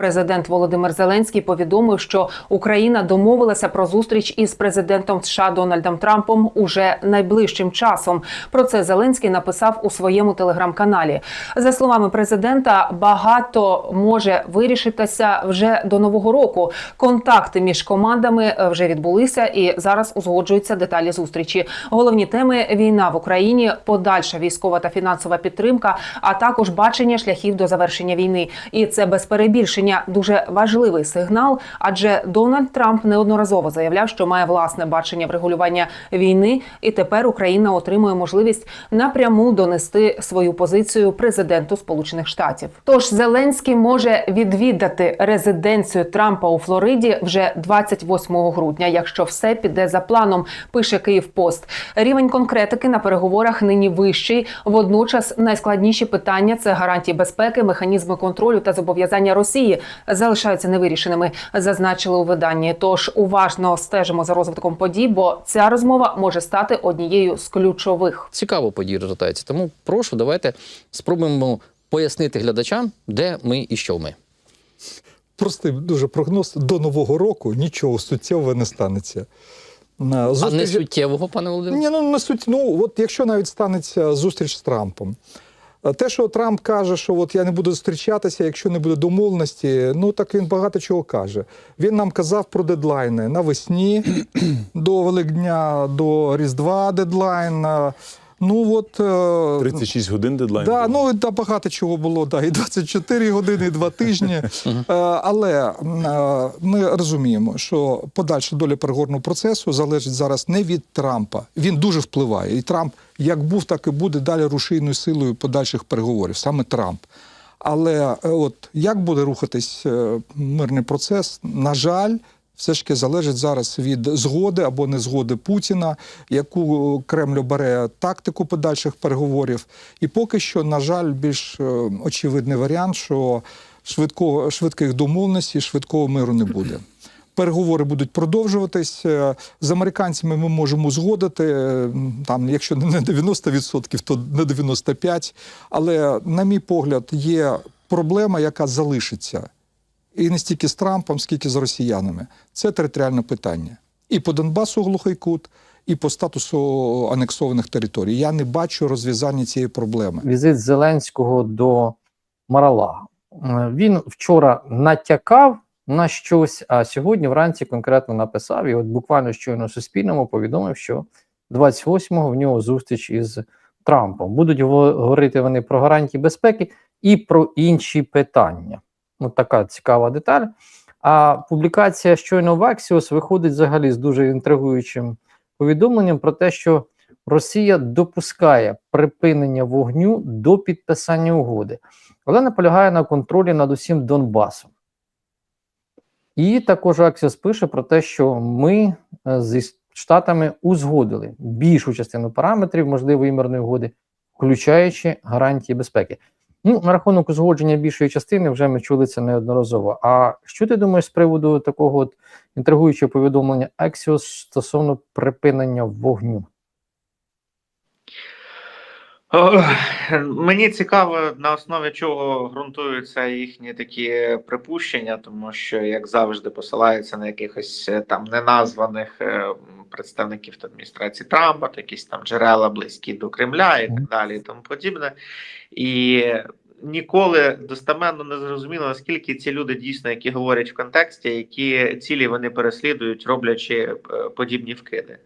Президент Володимир Зеленський повідомив, що Україна домовилася про зустріч із президентом США Дональдом Трампом уже найближчим часом. Про це Зеленський написав у своєму телеграм-каналі. За словами президента, багато може вирішитися вже до нового року. Контакти між командами вже відбулися, і зараз узгоджуються деталі зустрічі. Головні теми війна в Україні, подальша військова та фінансова підтримка, а також бачення шляхів до завершення війни. І це без перебільшення дуже важливий сигнал, адже Дональд Трамп неодноразово заявляв, що має власне бачення врегулювання війни, і тепер Україна отримує можливість напряму донести свою позицію президенту Сполучених Штатів. Тож Зеленський може відвідати резиденцію Трампа у Флориді вже 28 грудня, якщо все піде за планом. Пише Київпост. Рівень конкретики на переговорах нині вищий. Водночас найскладніші питання це гарантії безпеки, механізми контролю та зобов'язання Росії залишаються невирішеними. Зазначили у виданні. Тож уважно стежимо за розвитком подій, бо ця розмова може стати однією з ключових. Цікаво події розгортаються. Тому прошу, давайте спробуємо пояснити глядачам, де ми і що ми. Простий дуже прогноз до нового року нічого суттєвого не станеться. На А не суттєвого, пане Володимире? Ні, ну не суть. Ну от якщо навіть станеться зустріч з Трампом. Е, Те, що Трамп каже, що от я не буду зустрічатися, якщо не буде домовленості, ну так він багато чого каже. Він нам казав про дедлайни навесні до Великдня, до Різдва дедлайн. Е, Ну от е, 36 годин дедлайн. Да, був. ну да, багато чого було, да, і 24 години, і 2 тижні. Е, Але е, ми розуміємо, що подальша доля переговорного процесу залежить зараз не від Трампа. Він дуже впливає. І Трамп як був, так і буде далі рушійною силою подальших переговорів, саме Трамп. Але е, от як буде рухатись е, мирний процес, на жаль, все ж таки залежить зараз від згоди або незгоди Путіна, яку Кремль бере тактику подальших переговорів. І поки що, на жаль, більш е, очевидний варіант, що швидкого, швидких домовленостей, швидкого миру не буде. Переговори будуть продовжуватись. Е, З американцями ми можемо узгодити, е, там, якщо не на 90%, то на 95%. Але, на мій погляд, є проблема, яка залишиться. І не стільки з Трампом, скільки з росіянами. Це територіальне питання. І по Донбасу глухий кут, і по статусу анексованих територій. Я не бачу розв'язання цієї проблеми. візит Зеленського до Маралага. Е, Він вчора натякав на щось, а сьогодні вранці конкретно написав. І от буквально щойно Суспільному повідомив, що 28-го в нього зустріч із Трампом. Будуть говорити вони про гарантії безпеки і про інші питання. От така цікава деталь. А публікація щойно в Axios виходить взагалі з дуже інтригуючим повідомленням про те, що Росія допускає припинення вогню до підписання угоди, але наполягає на контролі над усім Донбасом. І також Аксіос пише про те, що ми е, зі Штатами узгодили більшу частину параметрів можливої мирної угоди, включаючи гарантії безпеки. Ну, на рахунок узгодження більшої частини вже ми чули це неодноразово. А що ти думаєш з приводу такого от інтригуючого повідомлення Axios стосовно припинення вогню? Мені цікаво, на основі чого ґрунтуються їхні такі припущення, тому що, як завжди, посилаються на якихось е, там неназваних е, представників адміністрації Трампа, якісь там джерела близькі до Кремля і так далі, і тому подібне. І ніколи достеменно не зрозуміло, наскільки ці люди дійсно, які говорять в контексті, які цілі вони переслідують, роблячи е, подібні вкиди.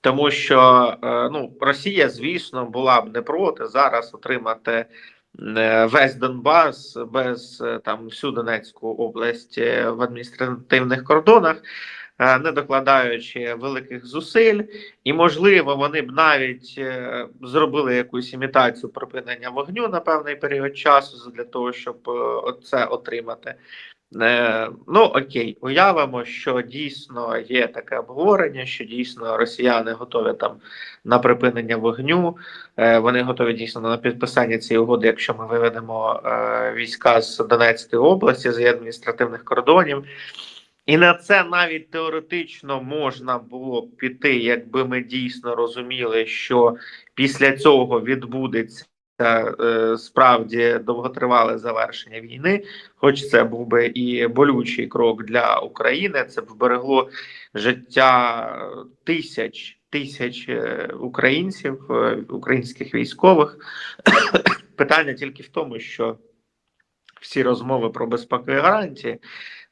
Тому що е, ну Росія, звісно, була б не проти зараз отримати е, весь Донбас без е, там всю Донецьку область в адміністративних кордонах, не докладаючи великих зусиль, і можливо, вони б навіть зробили якусь імітацію припинення вогню на певний період часу для того, щоб це отримати. Е, ну окей, уявимо, що дійсно є таке обговорення, що дійсно росіяни готові там на припинення вогню. Е, вони готові дійсно на підписання цієї угоди, якщо ми виведемо е, війська з Донецької області з адміністративних кордонів. І на це навіть теоретично можна було б піти, якби ми дійсно розуміли, що після цього відбудеться справді довготривале завершення війни, хоч це був би і болючий крок для України. Це б вберегло життя тисяч тисяч е, українців, е, українських військових. Питання тільки в тому, що всі розмови про безпекові гарантії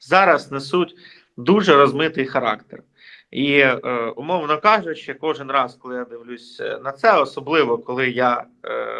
зараз несуть дуже розмитий характер. І е, умовно кажучи, кожен раз, коли я дивлюсь е, на це, особливо коли я е,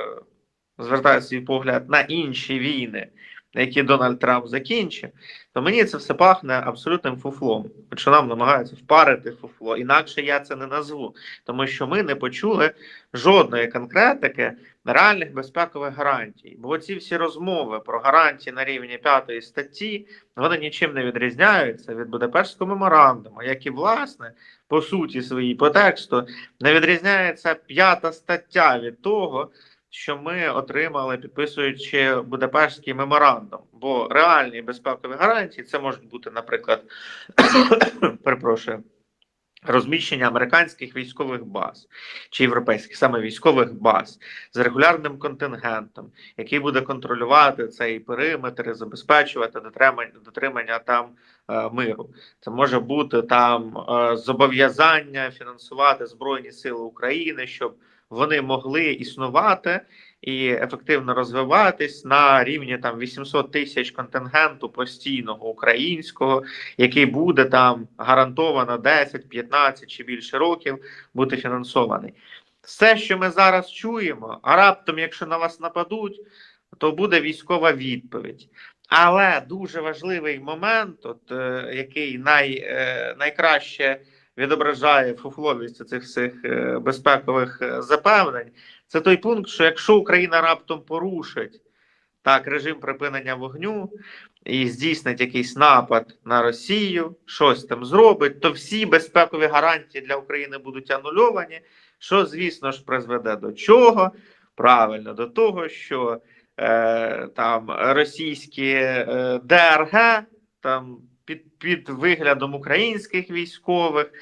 звертаю свій погляд на інші війни, які Дональд Трамп закінчив, то мені це все пахне абсолютним фуфлом. Що нам намагаються впарити фуфло. Інакше я це не назву, тому що ми не почули жодної конкретики реальних безпекових гарантій. Бо ці всі розмови про гарантії на рівні п'ятої статті вони нічим не відрізняються від Будапештського меморандуму, як і власне по суті своїй по тексту не відрізняється п'ята стаття від того, що ми отримали, підписуючи Будапештський меморандум. Бо реальні безпекові гарантії це можуть бути, наприклад, перепрошую. Розміщення американських військових баз чи європейських саме військових баз з регулярним контингентом, який буде контролювати цей периметр і забезпечувати дотримання, дотримання там е, миру. Це може бути там е, зобов'язання фінансувати Збройні Сили України, щоб вони могли існувати і ефективно розвиватись на рівні там 800 тисяч контингенту постійного українського, який буде там гарантовано 10, 15 чи більше років бути фінансований. Все, що ми зараз чуємо, а раптом, якщо на вас нападуть, то буде військова відповідь. Але дуже важливий момент, от, е, який най, е, найкраще відображає фуфловість цих всіх е, безпекових е, запевнень, це той пункт, що якщо Україна раптом порушить так режим припинення вогню і здійснить якийсь напад на Росію, щось там зробить, то всі безпекові гарантії для України будуть анульовані. Що, звісно ж, призведе до чого? Правильно, до того, що е, там російські е, ДРГ там під, під виглядом українських військових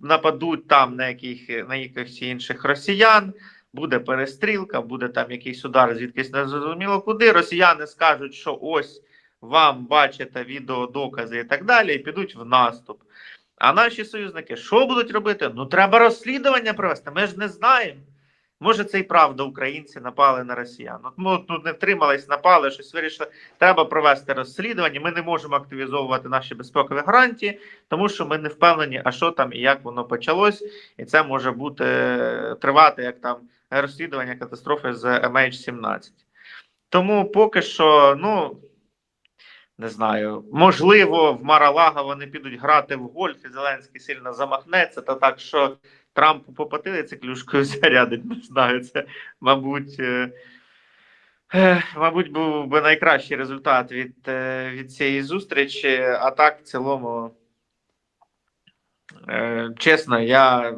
нападуть, там на яких на якихось інших росіян. Буде перестрілка, буде там якийсь удар, звідкись не зрозуміло куди. Росіяни скажуть, що ось вам бачите відеодокази і так далі, і підуть в наступ. А наші союзники що будуть робити? Ну, треба розслідування провести. Ми ж не знаємо. Може, це і правда, українці напали на росіян. От ми тут не втримались, напали, щось вирішили. Треба провести розслідування. Ми не можемо активізовувати наші безпекові гарантії, тому що ми не впевнені, а що там і як воно почалось, і це може бути тривати як там розслідування катастрофи з MH17. Тому поки що, ну не знаю, можливо, в Маралага вони підуть грати в гольф, і Зеленський сильно замахнеться, та так що Трампу по потилиці клюшкою зарядить, не знаю. Це, мабуть, е, е, мабуть, був би найкращий результат від, е, від цієї зустрічі. А так, в цілому, чесно, я.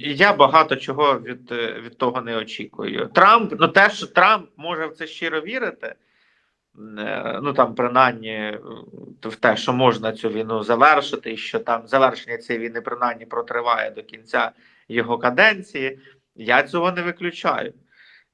Я багато чого від, від того не очікую. Трамп, ну те, що Трамп може в це щиро вірити, ну там принаймні е, в те, що можна цю війну завершити, і що там завершення цієї війни принаймні протриває до кінця його каденції. Я цього не виключаю.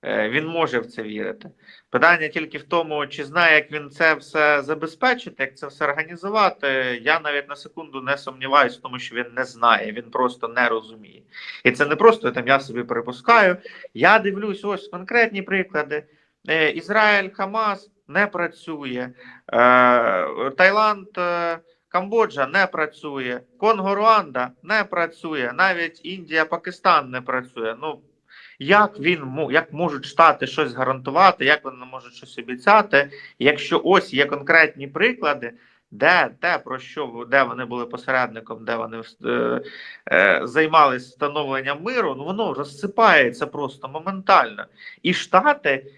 Е, Він може в це вірити. Питання тільки в тому, чи знає, як він це все забезпечити, як це все організувати. Я навіть на секунду не сумніваюся, тому що він не знає, він просто не розуміє. І це не просто там я собі припускаю. Я дивлюсь, ось конкретні приклади. Е, Ізраїль, Хамас не працює, е, Таїланд, е, Камбоджа не працює, Конго, Руанда не працює, навіть Індія, Пакистан не працює. Ну як він як можуть штати щось гарантувати, як вони можуть щось обіцяти, якщо ось є конкретні приклади, де те, про що де вони були посередником, де вони е, е, займалися встановленням миру, ну воно розсипається просто моментально. І штати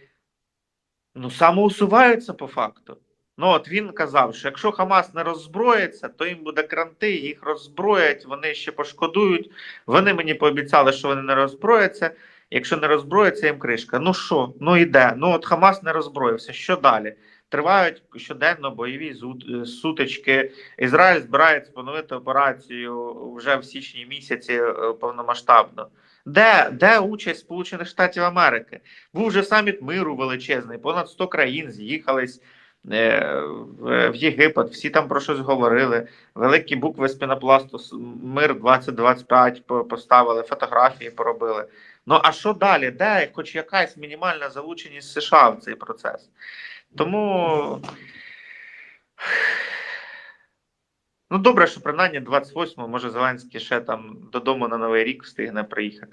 ну самоусуваються по факту. Ну от він казав, що якщо Хамас не роззброїться, то їм буде кранти, їх роззброять, вони ще пошкодують. Вони мені пообіцяли, що вони не роззброяться. Якщо не роззброїться, їм кришка. Ну що? Ну іде. Ну от Хамас не роззброївся. Що далі? Тривають щоденно бойові зут- сутички. Ізраїль збирається поновити операцію вже в січні місяці е, повномасштабно. Де, де участь Сполучених Штатів Америки? Був же саміт миру величезний, понад 100 країн з'їхались е, в, Єгипет, всі там про щось говорили. Великі букви з пінопласту мир 2025 по- поставили, фотографії поробили. Ну а що далі? Де хоч якась мінімальна залученість США в цей процес? Тому. Ну, добре, що принаймні 28-го, може, Зеленський ще там додому на Новий рік встигне приїхати.